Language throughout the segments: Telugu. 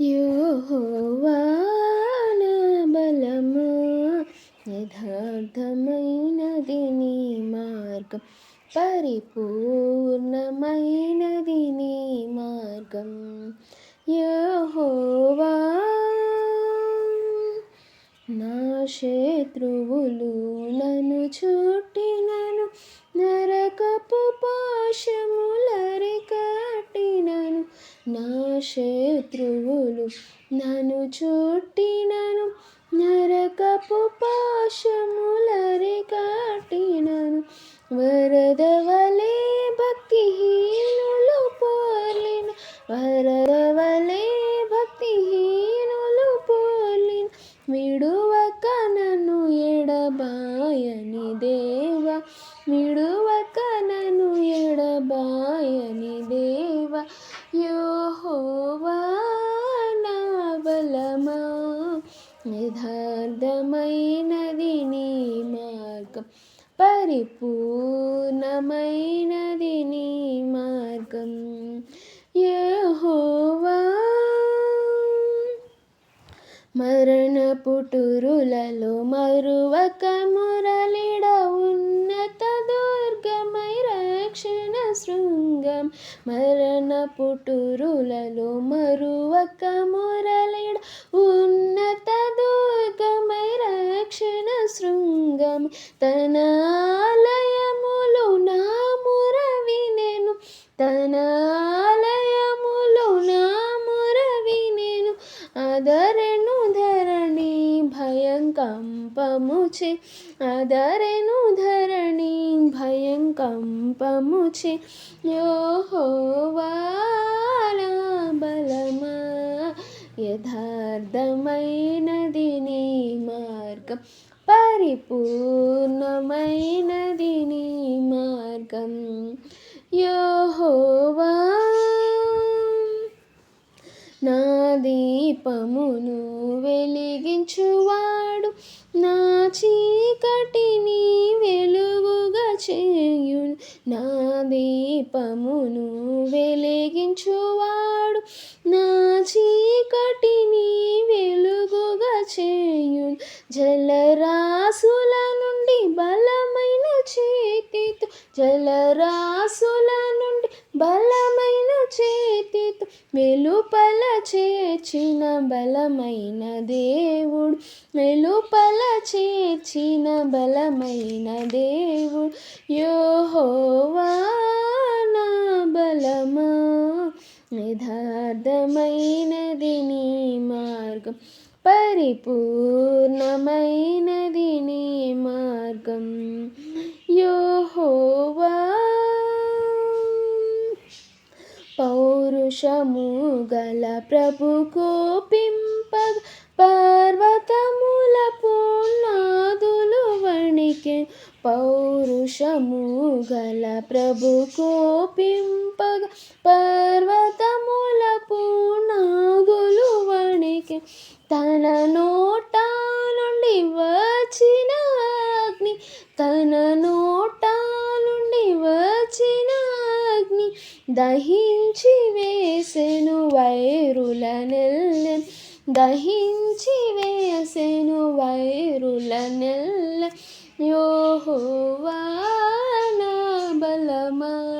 యోహోవా బలము? యథార్థమైనది నీ మార్గం. పరిపూర్ణమైనది నీ మార్గం. యహోవా నా శత్రువులు నన్ను చుట్టినను నరకపు పాశములరిక నా శత్రువులు నన్ను చుట్టినను నరకపు పాశములరికట్టినను వరద వలే భక్తిహీనులు పోలిన వరద వలే భక్తిహీనులు పోలిన. విడువక నన్ను ఎడబాయని యథార్థమైనది నీ మార్గం. పరిపూర్ణమైనది నీ మార్గం. యహోవా మరణ పుటురులలో మరువక మురళిడ ఉన్నత దుర్గమై రక్షణ శృంగం. మరణ పుటురులలో మరువక మురళిడ శృంగం తన ఆలయములు నా ముర వినెను తన ఆలయములు నా ముర వినెను అదరెను ధరణి భయం కంపముచి అదరెను ధరణి భయం కంపముచి యోహోవా నా బలమా యథార్థమైనది నీ మార్గం పరిపూర్ణమైనది నీ మార్గం. యోహోవా నా దీపమును వెలిగించువాడు. నా చీకటిని వెలుగుగా చేయు నా దీపమును వెలిగించువాడు. నా చీకటిని వెలుగుగా చేయు జలరా జలరాసుల నుండి బలమైన చేతితో వెలుపల చేర్చిన బలమైన దేవుడు. వెలుపల చేర్చిన బలమైన దేవుడు. యోహోవా బలమా యథార్థమైనది నీ మార్గం పరిపూర్ణమైనది నీ మార్గం. యోహోవా పౌరుషము గల ప్రభు కోపింప పర్వతముల పూర్ణాదులు వణికే. పౌరుషము గల ప్రభు కోపింప పర్వతముల పూర్ణాదులు వణికే. తన నోట నుండి వచ్చిన అగ్ని తన నోట దహించి వేసెను వైరుల నెల్ల. దహించి వేసెను వైరుల నెల్ల. యోహోవా బలమా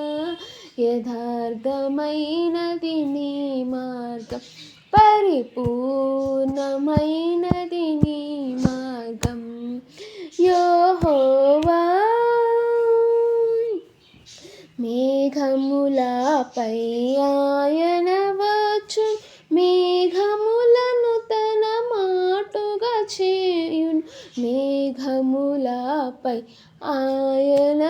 యథార్థమైనది నీ మార్గం. పరిపూర్ణమై నీ మార్గం యోహోవా మేఘములపై ఆయన వచ్చు మేఘములను తన మాటుగా చేయును. మేఘములపై ఆయన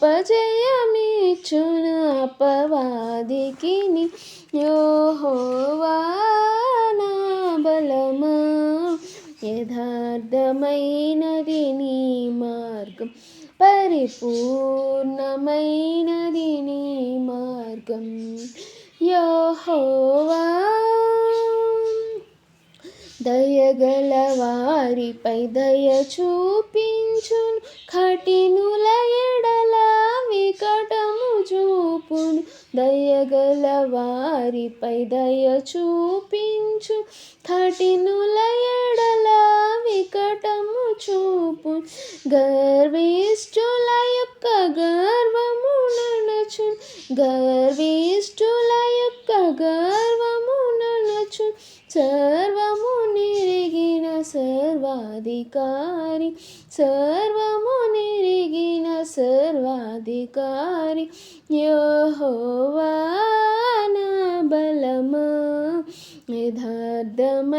అపజయమిచ్చును అపవాదికిని యోహోవా నా బలమా? యథార్థమైనది నీ మార్గం పరిపూర్ణమైనది నీ మార్గం. యోహోవా దయగల వారిపై దయ చూపించును కఠినుల ఎడల వికటము చూపును. దయగల వారిపై దయ చూపించు కఠినుల ఎడల వికటము చూపు గర్విష్ఠుల యొక్క గర్వము ననచు గర్విష్ఠుల యొక్క గర్వము ననచు సర్వ సర్వాధికారి సర్వము నిరిగిన సర్వాధికారి యోహోవా నా బలమా యథార్థమైనది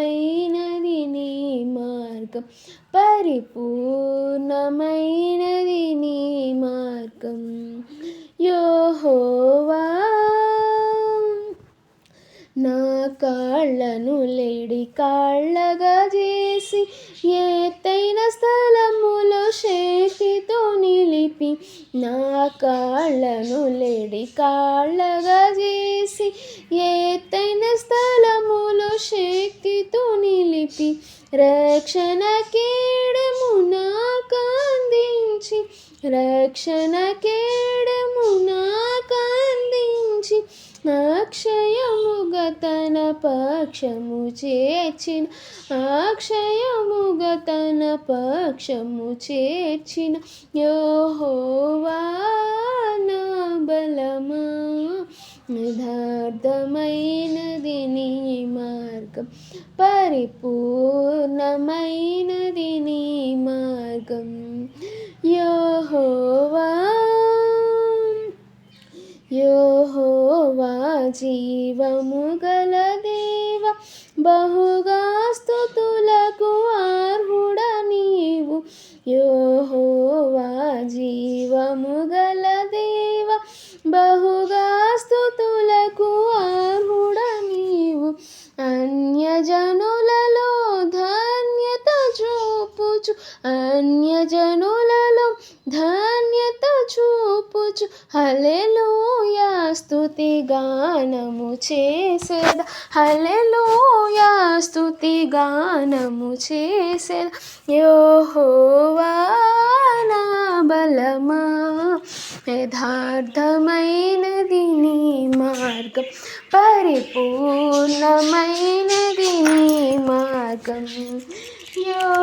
నీ మార్గం పరిపూర్ణమైనది నీ మార్గం యోహోవా నా కాళ్ళను లేడి కాళ్ళగా చేసి ఎత్తైన స్థలములో శక్తితో నిలిపి నా కాళ్ళను లేడి కాళ్ళగా చేసి ఎత్తైన స్థలములో శక్తితో నిలిపి రక్షణ కేడము నాకు కాందించి రక్షణ కేడము నాకు కాందించి అక్షయ తన పక్షము చేర్చిన అక్షయముగా తన పక్షము చేర్చిన యోహోవా నా బలమా. యథార్థమైనది నీ మార్గం పరిపూర్ణమైనది నీ మార్గం. యోహోవా జీవము గల దేవ బహుగా స్థుతులకు అర్హుడ నీవు. యోహోవా జీవము గల దేవ బహు చేసేదా? హలెలూయా స్తుతి గానము చేసేదా? యోహోవా నా బలమా యథార్థమైనది నీ మార్గం పరిపూర్ణమైనది నీ మార్గం. యో